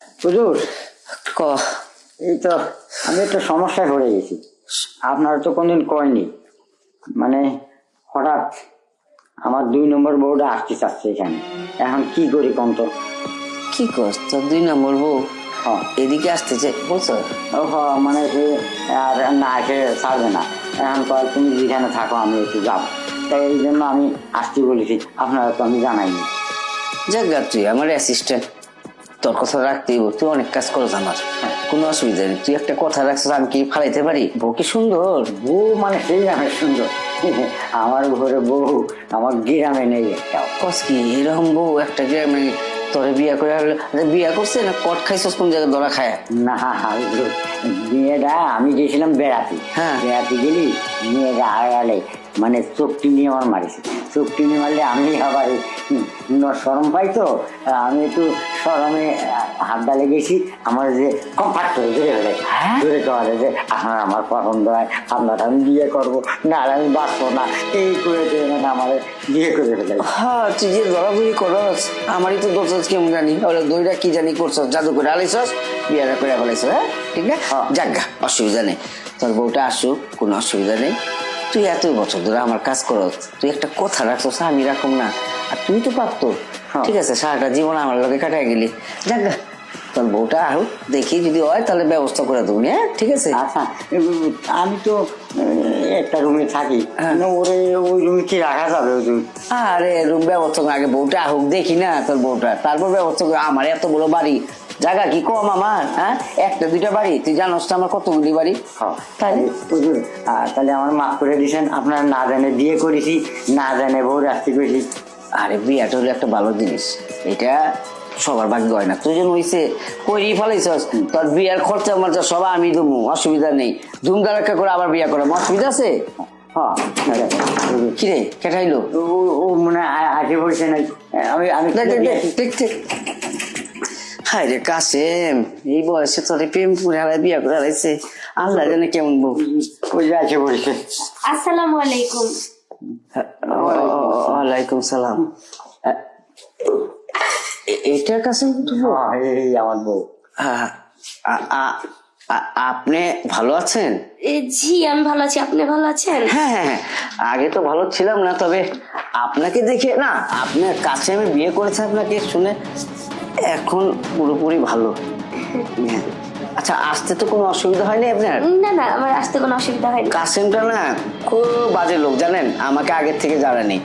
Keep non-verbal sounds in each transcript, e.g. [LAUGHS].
হুজুর ক? এই তো আমি একটা সমস্যায় পড়ে গেছি। আপনার তো কোনদিন কয়নি। মানে হঠাৎ আমার দুই নম্বর বউটা আসতে চাচ্ছে এখানে। এখন কি করি কোন তো? কি করছ তোর দুই নম্বর বউ? এদিকে আসতেছে বলছো ও হ, মানে সে আর না এসে ছাড়বে না। এখন কয় তুমি যেখানে থাকো আমি একটু যাব। তাই এই জন্য আমি আসতে বলেছি। আপনারা তো আমি জানাইনি। যাক তুই আমার অ্যাসিস্ট্যান্ট তোর কথা রাখতেই তুই অনেক কাজ করছ আমার। কোনো অসুবিধা নেই। তুই একটা কথা রাখছিস আমি কি ফালাইতে পারি? বউ কি সুন্দর? বউ মানে সেই গ্রামের সুন্দর। [LAUGHS] আমার ঘরে বউ আমার গ্রামে নেই। একটাও কস কি এরকম বউ একটা গ্রামে তোরে বিয়া করে বিয়া করছে না? কট খাইছস কোন জায়গায় ধরা খায়? না মেয়েটা আমি গেছিলাম বেড়াতে। হ্যাঁ। বেড়াতে গেলি মেয়েটা আড়ালে মানে চোখটি নিয়ে আমার মারিছে। চোখটি নিয়ে মারলে আমি আবার সরম পাই তো? আমি একটু সরমে হাত ডালে গেছি। আমার যে কম্পার্ট করে ধরে ফেলে। হ্যাঁ? ধরে কলে যে আপনার আমার পছন্দ হয় আপনার আমি বিয়ে করব। না আর আমি বাঁচবো না। এই করে দিয়ে মানে আমার বিয়ে করে ফেলে। হ্যাঁ তুই যে দরাদরি করস আমারই তো দোষ কেমন জানি? ওরা দইটা কি জানি করছস জাদু করে আলাইছস বিয়াটা করে ফেলাইছস হ্যাঁ? ঠিক না? হ্যাঁ। যাজ্ঞা অসুবিধা নেই। তোর বউটা আসুক কোনো অসুবিধা নেই। তুই এত বছর ধরে আমার কাজ কর তুই একটা কথা রাখছস আমি রাখুম না। আর তুই তো প্রাপ্ত হ্যাঁ। ঠিক আছে সারাটা জীবন আমার লোকে কাটাই গেলি। যাজ্ঞা তোর বউটা আসুক দেখি যদি হয় তাহলে ব্যবস্থা করে দেবো হ্যাঁ? ঠিক আছে? আচ্ছা আমি তো একটা রুমে থাকি। হ্যাঁ। ওরে ওই রুমে কি রাখা যাবে হুজুর? আরে রুম ব্যবস্থা আগে বউটা হোক দেখি না তোর বউটা। তারপর ব্যবস্থা করে আমার এত বড় বাড়ি জায়গা কি কম আমার হ্যাঁ? একটা দুইটা বাড়ি। তুই জানোস তো আমার কতগুলি বাড়ি। হ্যাঁ, তাহলে হুজুর তাহলে আমার মাফ করে দিয়েছেন আপনার না জানে বিয়ে করেছি না জানে বউ রাস্তি করেছি। আরে বিয়াটা হলো একটা ভালো জিনিস। এটা সবার ভাগ্য হয় না। তুই যেন হইছে কইরি ফেলাইছস। তোর বিয়ার খরচা মরচা সব আমি দেবো অসুবিধা নেই। ধুমধারাক্কা করে আবার বিয়া করাম অসুবিধা আছে? হ্যাঁ। কিরে কেটাইলো? ও মনে আগে বলছে না আমি আমি ঠিক ঠিক হায় রে কাসেম এই বয়সে তোর প্রেম হারাই বিয়া করে হারাইছে। আল্লাহ জানে কেমন বউ। ওই আছে বলছে। আসসালামু আলাইকুম। ওয়ালাইকুম সালাম। এটা কাসেম? হ্যাঁ, এই আমার বউ। আপনি ভালো আছেন? জি আমি ভালো আছি। আপনি ভালো আছেন? হ্যাঁ হ্যাঁ হ্যাঁ। আগে তো ভালো ছিলাম না তবে আপনাকে দেখে না আপনার কাছে আমি বিয়ে করেছি আপনাকে শুনে এখন পুরোপুরি ভালো। হ্যাঁ। আচ্ছা আসতে তো কোনো অসুবিধা হয়নি আপনার? না না আমার আসতে কোনো অসুবিধা হয়নি। কাসেমটা না খুব বাজে লোক জানেন? আমাকে আগের থেকে জানানি।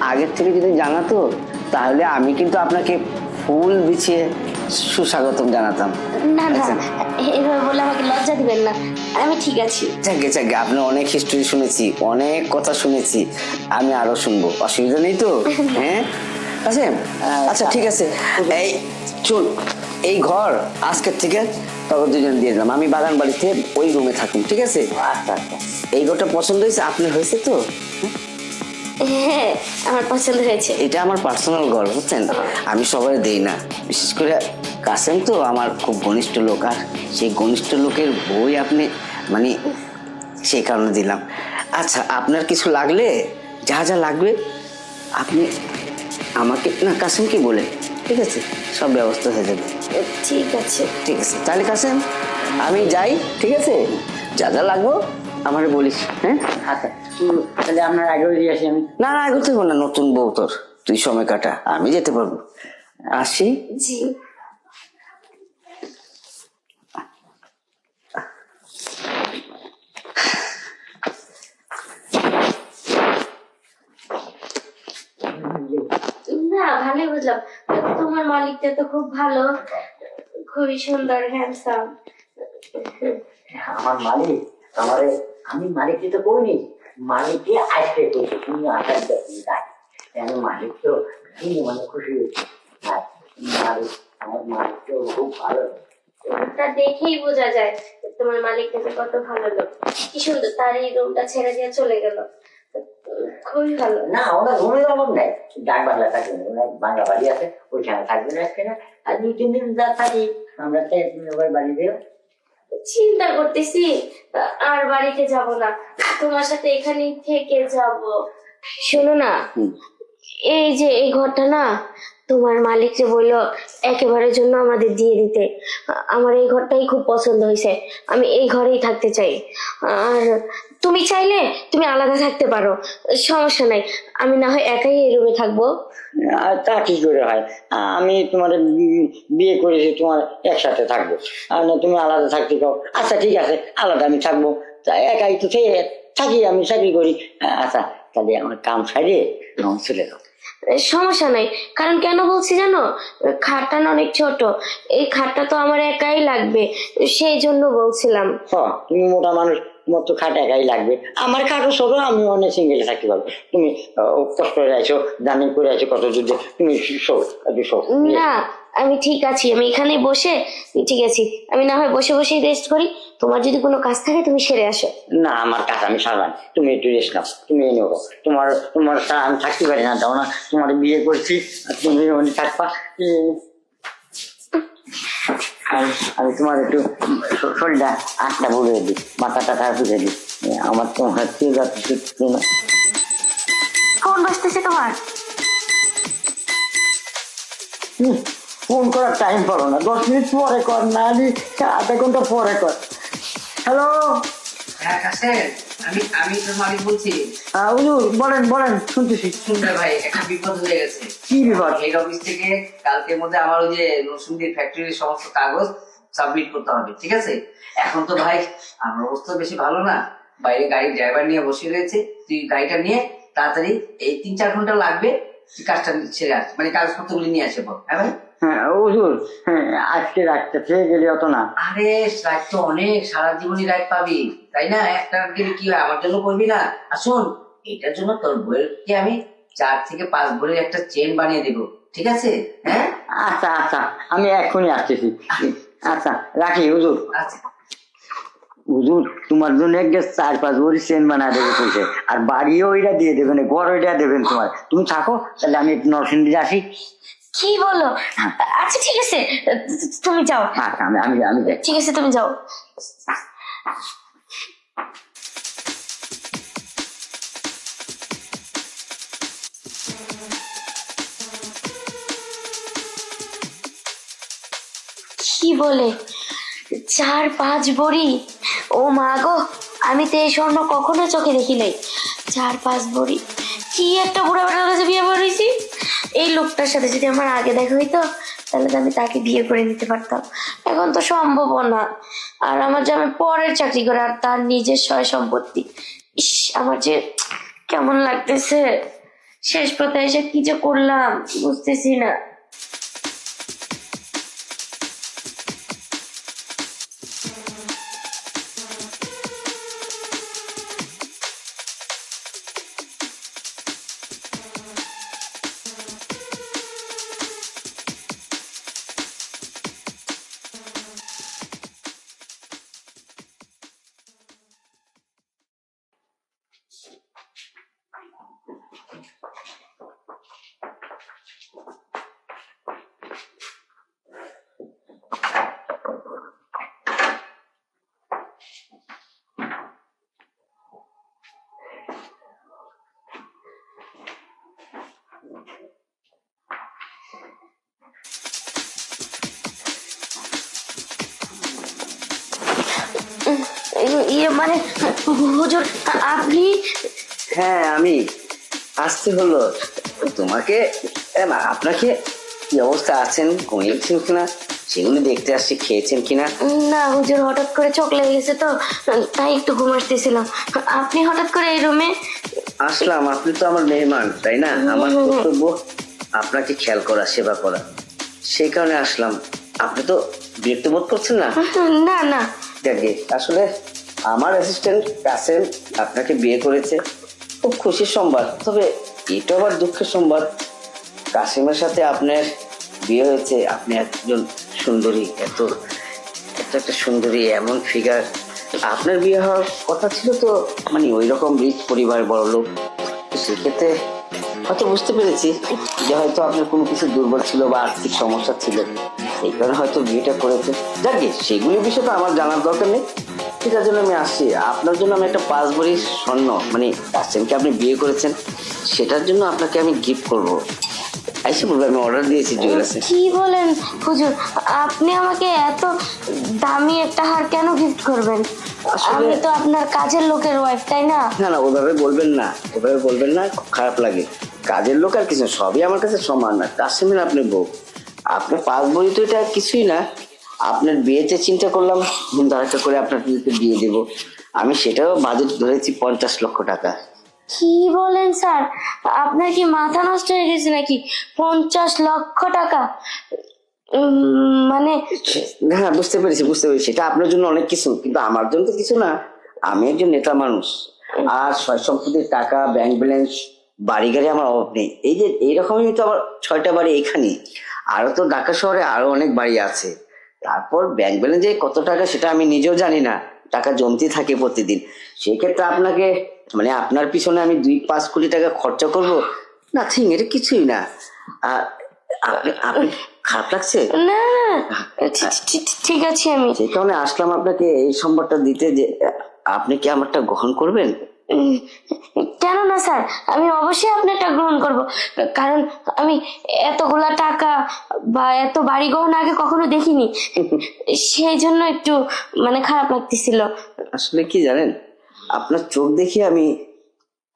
আগের থেকে যদি জানাতো তাহলে আমি কিন্তু আপনাকে ফুল বিছিয়ে সুস্বাগতম জানাতাম। না না আচ্ছা। এভাবে বলে আমাকে লজ্জা দিবেন না। আমি ঠিক আছি। যাকে যাকে আপনার অনেক হিস্টোরি শুনেছি অনেক কথা শুনেছি আমি আরও শুনব। অসুবিধা নেই তো? [LAUGHS] হ্যাঁ? আছে আচ্ছা ঠিক আছে। এই চল এই ঘর আজকের থেকে তখন দুজন দিয়ে দিলাম। আমি বাগান বাড়িতে ওই রুমে থাকুন ঠিক আছে? আচ্ছা আচ্ছা। এই ঘরটা পছন্দ হয়েছে? আপনার হয়েছে তো? হ্যাঁ আমার পছন্দ হয়েছে। এটা আমার পার্সোনাল ঘর বুঝছেন? আমি সবাই দেই না। বিশেষ করে কাসেম তো আমার খুব ঘনিষ্ঠ লোক আর সেই ঘনিষ্ঠ লোকের বই আপনি মানে সেই কারণে দিলাম। আচ্ছা আপনার কিছু লাগলে যা যা লাগবে আপনি আমাকে না কাসেমকে বলে? ঠিক আছে সব ব্যবস্থা হয়ে যাবে। ঠিক আছে। ঠিক আছে তাহলে কাসেম আমি যাই ঠিক আছে? যা যা লাগবো আমারে বলিস হ্যাঁ? আচ্ছা তাহলে আপনার আগেও দিয়ে আসি আমি। না না আগে থেকে না নতুন বউ তোর তুই সময় কাটা আমি যেতে পারব। আসি? জি না ভালোই বুঝলাম। তোমার মালিকটা তো খুব ভালো খুবই সুন্দর হ্যান্ডসাম আমার মালিক আমারে আমি মালিককে তো করিনি মালিককে আসতে করেছি তুমি আসার দেখি কেন মালিক তো কি মানে খুশি আর মালিক আমার মালিক তো খুব ভালো। তা দেখেই বোঝা যায় তোমার মালিকটা যে কত ভালো লোক। কি সুন্দর তার এই রুমটা ছেড়ে দিয়ে চলে গেল। খুবই ভালো। না ওনার ঘুমের অভাব নেই। ডাক বাংলা ওনার বাংলা বাড়ি আছে ওইখানে থাকবে না আজকে আর দুই তিন দিন যা থাকি আমরা তো ওই বাড়ি দিও চিন্তা করতেছি আর বাড়িতে যাব না। তোমার সাথে এখানেই থেকে যাব। শোনো না এই যে এই ঘরটা না তোমার মালিক যে বলল একেবারের জন্য আমাদের দিয়ে দিতে। আমার এই ঘরটাই খুব পছন্দ হয়েছে। আমি এই ঘরেই থাকতে চাই। আর তুমি চাইলে তুমি আলাদা থাকতে পারো সমস্যা নাই। আমি না হয় একাই এই রুমে থাকব। আর তা কি করে হয়? আমি তোমার বিয়ে করেছি তোমার একসাথে থাকব। আর না তুমি আলাদা থাকতে চাও আচ্ছা ঠিক আছে আলাদা আমি থাকব। তা একাই তো থেকে থাকি আমি চাকরি করি। আচ্ছা তাহলে আমার কাম সারিয়ে আমার চলে যাও। সমস্যা নাই কারণ কেন বলছি জানো? খাটটা না অনেক ছোট এই খাটটা তো আমার একাই লাগবে সেই জন্য বলছিলাম। হ তুমি মোটা মানুষ তোমার তো খাট একাই লাগবে। আমার খাটও ছোট আমি অনেক সিঙ্গেলে থাকতে পারব তুমি কষ্ট করে আছো জার্নি করে আছো কত যুদ্ধে তুমি শো একটু শো। না আমি ঠিক আছি আমি এখানেই বসে ঠিক আছি। আমি না হয় বসে বসেই রেস্ট করি। তোমার যদি কোনো কাজ থাকে তুমি সেরে আসো। না আমার কাজ আমি সারবান। তুমি একটু রেস্ট নাও তুমি এনে নেব তোমার তোমার আমি থাকতে পারি না যাও না। তোমার বিয়ে করছি আর তুমি থাকবা। আমি আমি তোমার একটু শরীরটা আটটা বুঝে দিই মাথা টাকা বুঝে দিই। আমার কেউ যাচ্ছে না ফোন বাজতেছে তোমার? ফোন করার টাইম পাবো না। দশ মিনিট পরে কর না আমি আধা ঘণ্টা পরে কর। হ্যালো হ্যাঁ আমি আমি মালিক বলছি হুজুর বলেন বলেন শুনতেছি। শুনবে ভাই একটা বিপদ হয়ে গেছে। কি বিপদ? হেড অফিস থেকে কালকের মধ্যে আমার ওই যে নসুন্দির ফ্যাক্টরির সমস্ত কাগজ সাবমিট করতে হবে ঠিক আছে? এখন তো ভাই আমার অবস্থা বেশি ভালো না। বাইরে গাড়ি ড্রাইভার নিয়ে বসে রয়েছে। তুই গাড়িটা নিয়ে তাড়াতাড়ি এই তিন চার ঘণ্টা লাগবে কাজটা ছেড়ে আস মানে কাগজপত্রগুলি নিয়ে আসে বল হ্যাঁ ভাই? হ্যাঁ হুজুর হ্যাঁ আজকে রাতটা খেয়ে গেলে অত না। আরে তো অনেক সারা জীবনই রাইট পাবি তাই না? একটা গেলে কি হয় আমার জন্য করবি না? আর শোন এটার জন্য তোর বইয়েরকে আমি চার থেকে পাঁচ ভরির একটা চেন বানিয়ে দেবো ঠিক আছে? হ্যাঁ? আচ্ছা আচ্ছা আমি এক্ষুনি আসতেছি। আচ্ছা রাখি হুজুর। আচ্ছা। হুজুর তোমার জন্য এক গ্যাস চার পাঁচ সেন বানা দেবে কইছে আর বাড়িও ওইটা দিয়ে দেবেন ঘর ওইটা দেবেন তোমার। তুমি থাকো তাহলে আমি একটু আসি। কি বলো? আচ্ছা ঠিক আছে। তুমি যাও। আচ্ছা আমি আমি আমি ঠিক আছে তুমি যাও। কি বলে? চার পাঁচ বড়ি? ও মা গো, আমি তো এই স্বর্ণ কখনো চোখে দেখি নাই। চার পাঁচ বড়ি কি একটা বুড়া বেটার কাছে বিয়ে করেছি এই লোকটার সাথে যদি আমার আগে দেখা হইতো, তাহলে তো আমি তাকে বিয়ে করে নিতে পারতাম। এখন তো সম্ভব না। আর আমার যে আমি পরের চাকরি করে, আর তার নিজের সয় সম্পত্তি, ইস, আমার যে কেমন লাগতেছে। শেষ পথে এসে কি যে করলাম, বুঝতেছি না। ইয়ে মানে হুজুর আপনি? হ্যাঁ আমি। আসতে হলো। তোমাকে আপনাকে কি অবস্থা আছেন? ঘুমিয়েছেন কিনা? সেগুলো দেখতে আসছি খেয়েছেন কিনা? না হুজুর হঠাৎ করে চোখ লেগে গেছে তো তাই একটু ঘুম আসতেছিলাম। আপনি হঠাৎ করে এই রুমে আসলাম আপনি তো আমার মেহমান তাই না? আমার কর্তব্য আপনাকে খেয়াল করা সেবা করা। সেই কারণে আসলাম। আপনি তো বিরক্ত বোধ করছেন না? না না। দেখে আসলে আমার অ্যাসিস্ট্যান্ট কাসেম আপনাকে বিয়ে করেছে। খুব খুশির সংবাদ। তবে এটা আবার দুঃখের সংবাদ। কাসেমের সাথে আপনার বিয়ে হয়েছে। আপনি একজন সুন্দরী। এত এত একটা সুন্দরী, এমন ফিগার আপনার বিয়ে হওয়ার কথা ছিল তো? মানে ওই রকম রিচ পরিবার, বড় লোক। সেক্ষেত্রে হয়তো বুঝতে পেরেছি যে হয়তো আপনার কোনো কিছু দুর্বল ছিল বা আর্থিক সমস্যা ছিল। এই কারণে হয়তো বিয়েটা করেছে। যাকে সেগুলির বিষয়ে তো আমার জানার দরকার নেই। সেটার জন্য আমি আসছি আপনার জন্য আমি একটা পাঁচ ভরি স্বর্ণ মানে কাসেমকে আপনি বিয়ে করেছেন সেটার জন্য আপনাকে আমি গিফট করব। আইসে বলব আমি অর্ডার দিয়েছি জুয়েলার্সে কি বলেন? হুজুর আপনি আমাকে এত দামি একটা হার কেন গিফট করবেন? আমি তো আপনার কাজের লোকের ওয়াইফ তাই না? না না ওভাবে বলবেন না ওভাবে বলবেন না খুব খারাপ লাগে। কাজের লোক আর কিছু সবই আমার কাছে সমান। না কাসেমের আপনি বউ। আপনার পাঁচ বই তো এটা কিছুই না। আপনার বিয়েতে চিন্তা করলাম ধুমধারাক্কা করে আপনার বিয়ে দেবো। আমি সেটাও বাজেট ধরেছি পঞ্চাশ লক্ষ টাকা। কি বলেন স্যার? আপনার কি মাথা নষ্ট হয়ে গেছে নাকি? পঞ্চাশ লক্ষ টাকা? মানে হ্যাঁ বুঝতে পেরেছি বুঝতে পেরেছি। এটা আপনার জন্য অনেক কিছু কিন্তু আমার জন্য তো কিছু না। আমি একজন নেতা মানুষ। আর সয় সম্পত্তির টাকা ব্যাংক ব্যালেন্স বাড়ি গাড়ি আমার অভাব নেই। এই যে এইরকমই তো আমার ছয়টা বাড়ি এখানে আরও তো ঢাকা শহরে আরও অনেক বাড়ি আছে। তারপর ব্যাংক ব্যালেন্সে কত টাকা সেটা আমি নিজেও জানি না। টাকা জমতে থাকে প্রতিদিন। সেই ক্ষেত্রে আপনাকে মানে আপনার পিছনে আমি দুই পাঁচ কোটি টাকা খরচা করব? নাথিং এটা কিছুই না। খারাপ লাগছে? না ঠিক- আছে আমি। সেই কারণে আসলাম আপনাকে এই সম্পদটা দিতে যে আপনি কি আমারটা গ্রহণ করবেন? কেন না স্যার আমি অবশ্যই আপনারটা গ্রহণ করব। কারণ আমি এতগুলা টাকা বা এত বাড়ি গহনা আগে কখনো দেখিনি। সেই জন্য একটু মানে খারাপ লাগতেছিল। আসলে কি জানেন আপনার চোখ দেখে আমি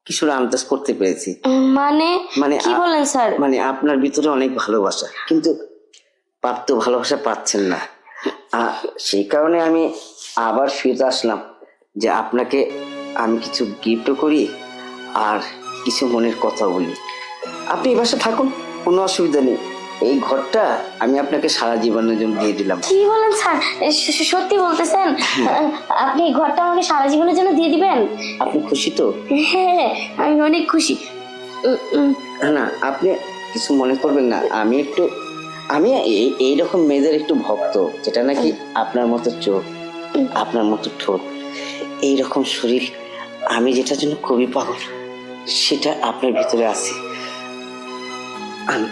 কিছুটা আন্দাজ করতে পেরেছি। মানে মানে কি বলেন স্যার? মানে আপনার ভিতরে অনেক ভালোবাসা কিন্তু প্রাপ্ত ভালোবাসা পাচ্ছেন না। সেই কারণে আমি আবার ফিরে আসলাম যে আপনাকে আমি কিছু গিফটও করি আর কিছু মনের কথা বলি। আপনি এই বাসা থাকুন কোনো অসুবিধা নেই। এই ঘরটা আমি আপনাকে সারা জীবনের জন্য দিয়ে দিলাম। কি বলেন স্যার? সত্যি বলতেছেন? আপনি এই ঘরটা আমাকে সারা জীবনের জন্য দিয়ে দিবেন? আপনি খুশি তো? হ্যাঁ আমি অনেক খুশি। না আপনি কিছু মনে করবেন না। আমি একটু আমি এই এইরকম মেয়েদের একটু ভক্ত যেটা নাকি আপনার মতো চোখ আপনার মতো ঠোঁট। এইরকম শরীর আমি যেটার জন্য খুবই পাগল, সেটা আপনার ভিতরে আছে। আমি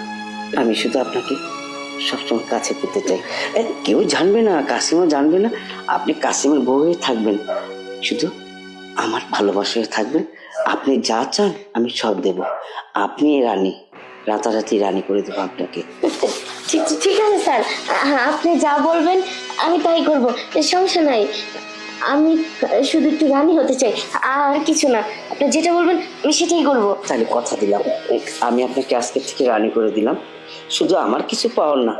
আমি শুধু আপনাকে সবসময় কাছে পেতে চাই। কেউ জানবে না, কাসিমও জানবে না। আপনি কাসিমের বউ হয়ে থাকবেন। শুধু আমার ভালোবাসা হয়ে থাকবেন আপনি যা চান, আমি সব দেব। আপনি রানী, রাতারাতি রানী করে দেবো আপনাকে। ঠিক আছে স্যার। আপনি যা বলবেন, আমি তাই করব। সমস্যা নাই। আমি শুধু একটু রানী হতে চাই আর কিছু না। আপনি যেটা বলবেন আমি সেটাই করব। তাহলে কথা দিলাম। আমি আপনাকে আজকে থেকে রানি করে দিলাম। শুধু আমার কিছু পাওয়ার না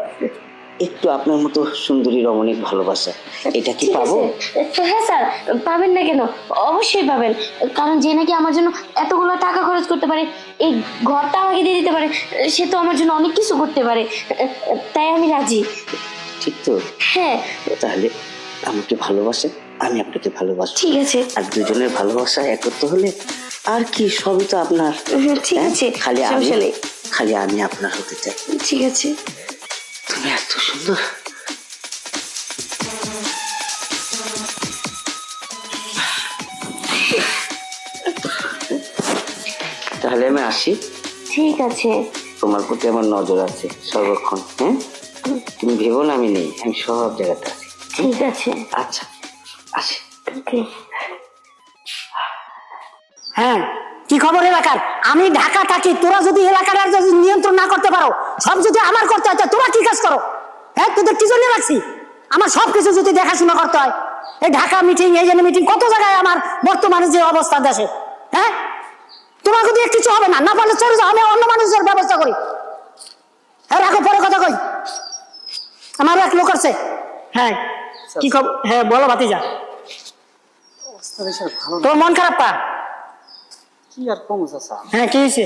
একটু আপনার মতো সুন্দরী রমণীর ভালোবাসা এটা কি পাবো? হ্যাঁ স্যার পাবেন না কেন? অবশ্যই পাবেন। কারণ যে নাকি আমার জন্য এতগুলো টাকা খরচ করতে পারে এই ঘরটা আমাকে দিয়ে দিতে পারে সে তো আমার জন্য অনেক কিছু করতে পারে। তাই আমি রাজি। ঠিক তো? হ্যাঁ। তাহলে আমাকে ভালোবাসে। আমি আপনাকে ভালোবাসি। ঠিক আছে। আর দুজনের ভালোবাসা একত্র হলে আর কি সবই তো আপনার। ঠিক হ্যাঁ? আছে। খালি আমি খালি আমি আপনার হতে চাই। ঠিক আছে। তুমি এত সুন্দর। তাহলে আমি আসি। ঠিক আছে। তোমার প্রতি আমার নজর আছে সর্বক্ষণ হ্যাঁ? তুমি ভেবো না আমি নেই আমি সব জায়গাতে আছি। ঠিক আছে। আচ্ছা। আসি। হ্যাঁ কি খবর এলাকার? আমি ঢাকা থাকি, তোরা যদি এলাকাটা যদি নিয়ন্ত্রণ না করতে পারো, সব যদি আমার করতে হয় তোরা কি কাজ করো? হ্যাঁ তোদের কি জন্য রাখছি? আমার সব কিছু যদি দেখাশোনা করতে হয়, এই ঢাকা মিটিং এই জন্য মিটিং কত জায়গায় আমার বর্তমানে যে অবস্থা দেশে? হ্যাঁ? তোমার যদি কিছু হবে না না পারলে চলে যাও, আমি অন্য মানুষের ব্যবস্থা করি। হ্যাঁ রাখো, পরে কথা কই। আমার এক লোক আছে। হ্যাঁ কি খবর হ্যাঁ বলো ভাতিজা অবস্থা বেশ আর ভালো না। তোর মন খারাপ পা? কি আর কম চাচা হ্যাঁ কি হয়েছে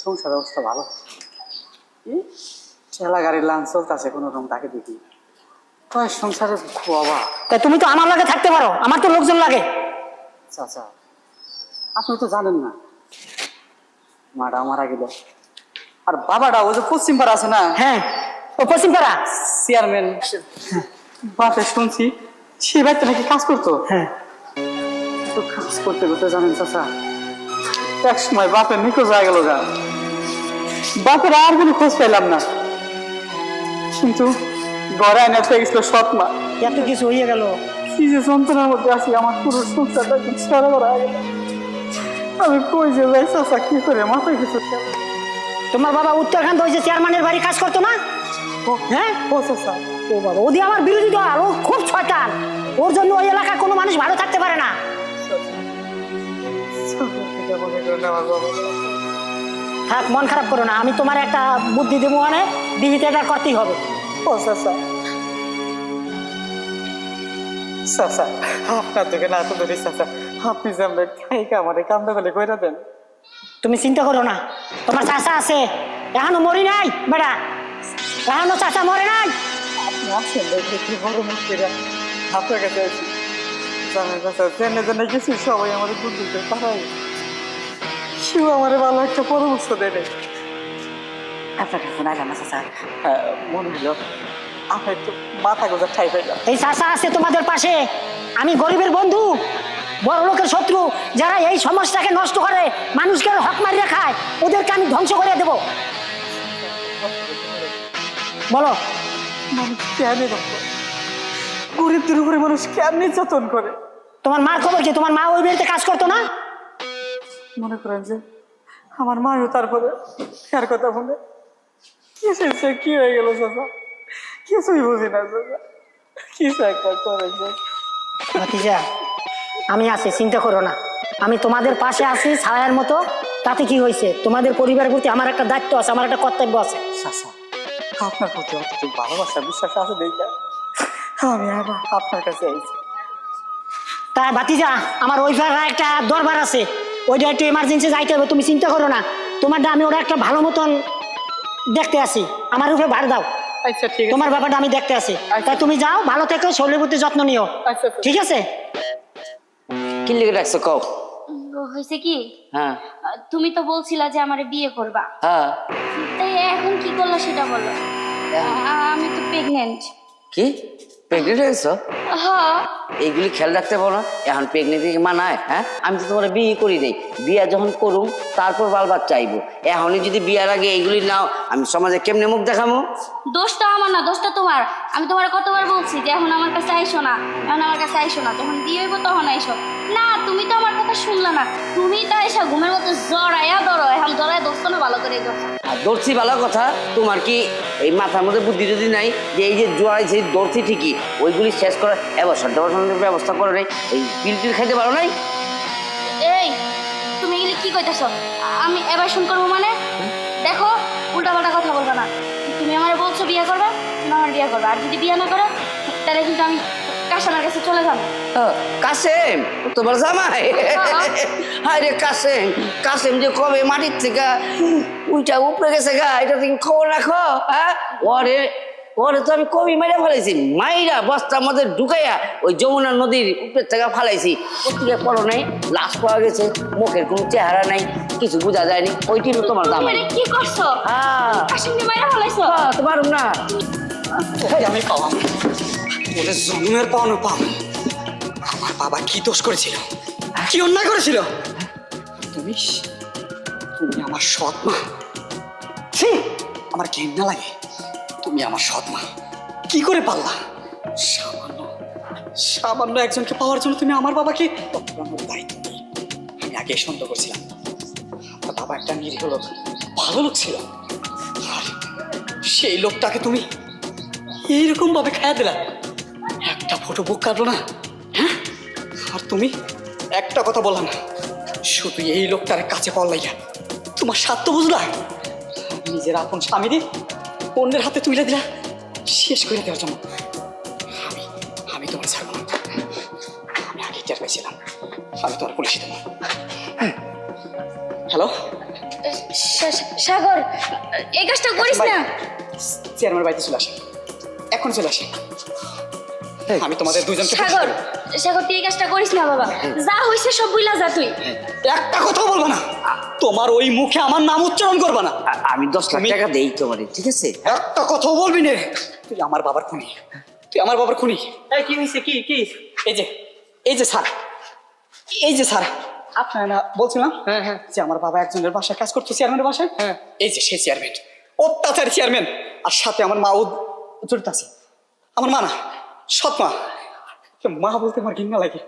সংসার অবস্থা ভালো। ঠেলা গাড়ির লান চলতেছে কোনো রকম তাকে দেখি। সংসারে তা তুমি তো আমার লাগে থাকতে পারো আমার তো লোকজন লাগে। চাচা আপনি তো জানেন না। মাটা মারা গেল। আর বাবাটা ওই যে পশ্চিম পাড়া আছে না? হ্যাঁ ও পশ্চিম পাড়া? চেয়ারম্যান বাপে শুনছি সে বাড়িতে নাকি কাজ করতো? হ্যাঁ। তো কাজ করতে করতে জানেন চাচা এক সময় বাপের নিখোঁজ হয়ে গেল গা। বাপের আর কোনো খোঁজ পেলাম না। কিন্তু ঘরে থেকে গেছিল সৎ মা এত কিছু হয়ে গেল। কি যে যন্ত্রণার মধ্যে আছি আমার পুরো সংসারটা সারা করা আমি কই যে যাই চাচা কি করে মাথায় কিছু। তোমার বাবা উত্তরাখণ্ড ওই যে চেয়ারম্যানের বাড়ি কাজ করতো না? হ্যাঁ? ও চাচা ও বাবা। ওদি আমার বিরোধী দল ও খুব শয়তান। ওর জন্য ওই এলাকার কোনো মানুষ ভালো থাকতে পারে না। এটা মনে আমার থাক মন খারাপ করো না। আমি তোমার একটা বুদ্ধি দেবো মানে এটা করতেই হবে। ও চাচা চাচা আপনার থেকে না তো ধরি চাচা আপনি জানবেন খাই কামারে কামড়ে ফেলে কইরা দেন। তুমি চিন্তা করো না। তোমার চাচা আছে। এখনও মরি নাই বেড়া এখনও চাচা মরে নাই। আপনি আসেন দেখে কি বড় মুখ আপনার কাছে আছি জানেন চাচা জেনে জেনে গেছি সবাই আমাদের বুদ্ধিতে তারাই শিব আমার ভালো একটা পরামর্শ দেবে। আপনার কাছে না চাচা হ্যাঁ, মনে হলো আপনি একটু মাথা গোজা ঠাই পাইলাম এই চাচা আছে তোমাদের পাশে। আমি গরিবের বন্ধু বড় লোকের শত্রু যারা এই সমাজটাকে নষ্ট করে মানুষকে হক মারিয়ে খায় ওদেরকে আমি ধ্বংস করে দেব। বলো। কেন এরকম গরিবদের উপরে মানুষ কেন নির্যাতন করে? তোমার মার খবর কি? তোমার মা ওই বাড়িতে কাজ করতো না? মনে করেন যে আমার মাও তারপরে কার কথা বলে। কিসে সে কি হয়ে গেল চাচা? কিছুই বুঝি না চাচা। কিছু একটা করে ভাতিজা আমি আছি চিন্তা করো না। আমি তোমাদের পাশে আছি ছায়ার মতো। তাতে কি হয়েছে? তোমাদের পরিবারের প্রতি আমার একটা দায়িত্ব আছে আমার একটা কর্তব্য আছে। চাচা আপনার প্রতি অতটুকু ভালোবাসা বিশ্বাস আছে দেখা। আমি আবার আপনার কাছে আইছি তাই ভাতিজা আমার ওই পাড়ায় একটা দরবার আছে। ওইটা একটু এমার্জেন্সি যাইতে হবে তুমি চিন্তা করো না। তোমারটা আমি ওরা একটা ভালো মতন দেখতে আসি আমার উপরে ভার দাও। আচ্ছা ঠিক তোমার ব্যাপারটা আমি দেখতে আসি তাই তুমি যাও ভালো থেকো শরীরের প্রতি যত্ন নিও। আচ্ছা আচ্ছা। ঠিক আছে? কি লিখে রাখছো কও? হয়েছে কি? হ্যাঁ। তুমি তো বলছিলা যে আমারে বিয়ে করবা। হ্যাঁ। তাই এখন কি করল সেটা বলো। আমি তো প্রেগনেন্ট কি? প্রেগনেন্ট হয়েছো? হ্যাঁ। এইগুলি খেয়াল রাখতে পারো না এখন প্রেগনেন্সি মানায় হ্যাঁ? আমি তো তোমার বিয়ে করি নাই। বিয়া যখন করুম তারপর বালবার চাইব। এখনই যদি বিয়ার আগে এইগুলি নাও আমি সমাজে কেমনে মুখ দেখামো? দোষটা আমার না দোষটা তোমার। আমি তোমার কতবার বলছি যে এখন আমার কাছে আইসো না এখন আমার কাছে আইসো না। তখন বিয়ে হইব তখন আইসো। না তুমি তো আমার কথা শুনলে না। তুমি তো এসে ঘুমের মতো জড়াইয়া ধরো এখন জড়াইয়া ধরছো না ভালো করে ধরছো। আর দর্শি ভালো কথা তোমার কি এই মাথার মধ্যে বুদ্ধি যদি নাই যে এই যে জোয়াই সেই দর্শি ঠিকই ওইগুলি শেষ করে এবছর দেবসনের ব্যবস্থা করে নাই এই পিল টিল খাইতে পারো নাই? এই তুমি এগুলি কি কইতেছো? আমি এবার শুন করব মানে? দেখো উল্টা পাল্টা কথা বলবে না। তুমি আমার বলছো বিয়ে করবে তুমি আমার বিয়ে করবে। আর যদি বিয়ে না করো তাহলে কিন্তু আমি কাশানার কাছে চলে যাব কাসেম তোমার জামাই। [LAUGHS] হায় রে কাসেম কাসেম যে কবে মাটির থেকে উইটা উপরে গেছে গা এটা তুমি খবর রাখো হ্যাঁ? ওরে ওরে তো আমি কবি মেরে ফেলাইছি মাইরা বস্তার মধ্যে ঢুকাইয়া ওই যমুনা নদীর উপরের থেকে ফালাইছি। পত্রিকা পড়ো নাই? লাশ পাওয়া গেছে মুখের কোনো চেহারা নাই কিছু বোঝা যায়নি ওইটি তোমার তুমি জামাই। এটা কি করছ? হ্যাঁ। কাশিমকে মাইরা ফেলাইছো? আহ, তো পারুম না আমি পাওয়াম ওদের জন্মের পাওয়ানো পাও। আমার বাবা কি দোষ করেছিল? কি অন্যায় করেছিল? তুমি তুমি আমার সৎ মা। আমার ঘেন্না লাগে। তুমি আমার সৎ মা। কি করে পারলা? সামান্য সামান্য একজনকে পাওয়ার জন্য তুমি আমার বাবাকে দায়িত্ব আমি আগে সন্দেহ করছিলাম। আমার বাবা একটা নিরীহ লোক, ভালো লোক ছিল। সেই লোকটাকে তুমি এইরকম ভাবে খায়া দিলা। একটা ফটো বুক কাটলো না? হ্যাঁ? আর তুমি? একটা কথা বললা না। শুধু এই লোকটার কাছে পাওয়া লাইয়া তোমার স্বার্থ বুঝলা? নিজের আপন স্বামীরে অন্যের হাতে তুলে দিলা। শেষ করে দেওয়ার জন্য। আমি আমি তোমার ছাড়বো না। আমি আগে টের পেয়েছিলাম আমি তোমার পুলিশে দেবো। হ্যালো? সা- সা- সাগর এই কাজটা করিস না। চেয়ারম্যান বাড়িতে চলে আসে এখন চলে আসেন। আমি তোমাদের দুজনকে সাগর সাগর তুই এই কাজটা করিস না বাবা। যা হইছে সব বুইলা যা তুই। একটা বলব না। তোমার ওই মুখে আমার নাম উচ্চারণ করবে না। আমি দশ লাখ টাকা দেই তোমারে ঠিক আছে? একটা কথাও বলবি না। তুই আমার বাবার খুনি। তুই আমার বাবার খুনি। এই কি হয়েছে কি কি? এই যে এই যে স্যার এই যে স্যার। আপনার না বলছিলাম হ্যাঁ, হ্যাঁ। যে আমার বাবা একজনের বাসায় কাজ করতো চেয়ারম্যানের বাসায়? হ্যাঁ। এই যে সেই চেয়ারম্যান। অত্যাচারী চেয়ারম্যান। আর সাথে আমার মাও জড়িত আছে। আমার মা না। সৎ মা মা বলতে আমার ঘৃণা লাগে।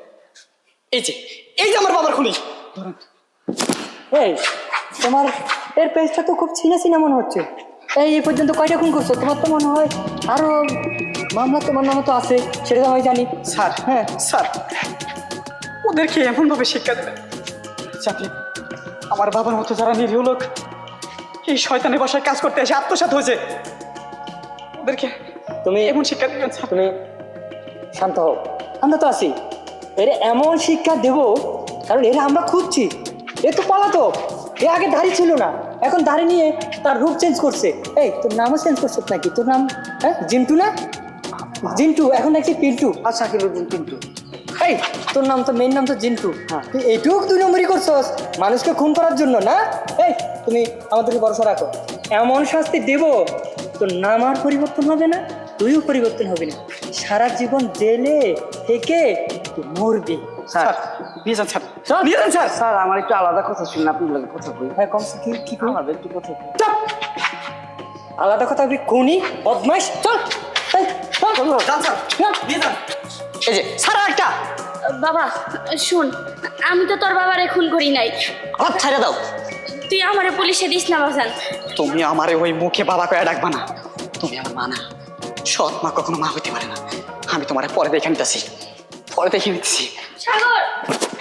এই যে এই যে আমার বাবার খুনি। ধরেন। এই তোমার এর পেজটা তো খুব ছিনা ছিনা মনে হচ্ছে। এই এই পর্যন্ত কয়টা খুন করছ? তোমার তো মনে হয় আরও মামলা তোমার নামে তো আছে সেটা তো আমি জানি। স্যার হ্যাঁ স্যার। ওদেরকে এমনভাবে শিক্ষা দেবে যাতে আমার বাবার মতো যারা নিরীহ লোক এই শয়তানের বাসায় কাজ করতে এসে আত্মসাৎ হয়েছে। ওদেরকে তুমি এমন শিক্ষা দেবেন স্যার। তুমি শান্ত হও। আমরা তো আছি। এর এমন শিক্ষা দেব কারণ এরা আমরা খুঁজছি। এ তো পালাতো এ আগে দাড়ি ছিল না। এখন দাড়ি নিয়ে তার রূপ চেঞ্জ করছে। এই তোর নামও চেঞ্জ করছে নাকি? তোর নাম হ্যাঁ জিন্টু না? জিন্টু এখন নাকি পিন্টু। আচ্ছা কিলোদিন পিন্টু। এই তোর নাম তো মেইন নাম তো জিন্টু। তুই এইটুক দুই নম্বরই করছস। মানুষকে খুন করার জন্য না? এই তুমি আমাদেরকে ভরসা রাখো। এমন শাস্তি দেব তোর নাম আর পরিবর্তন হবে না তুইও পরিবর্তন হবে না। সারা জীবন জেলে থেকে তুই মরবি। স্যার নিয়ে যান স্যার। নিয়ে যান স্যার। স্যার আমার একটু আলাদা কথা শুনুন আপনার লগে কথা কই হ্যাঁ কমসে কি কি করবি? আমাদের একটু কথা আলাদা কথা বলি খুনি বদমাইশ। চল। এই, যে স্যার একটা। বাবা শুন আমি তো তোর বাবারে খুন করি নাই। আমার ছেড়ে দাও। তুই আমারে পুলিশে দিস না বাজান। তুমি আমারে ওই মুখে বাবা কয়ে ডাকবা না। তুমি আমার মা না। সৎ মা কখনো মা হইতে পারে না। আমি তোমার পরে দেখে নিতেছি। পরে দেখে নিতেছি। সাগর!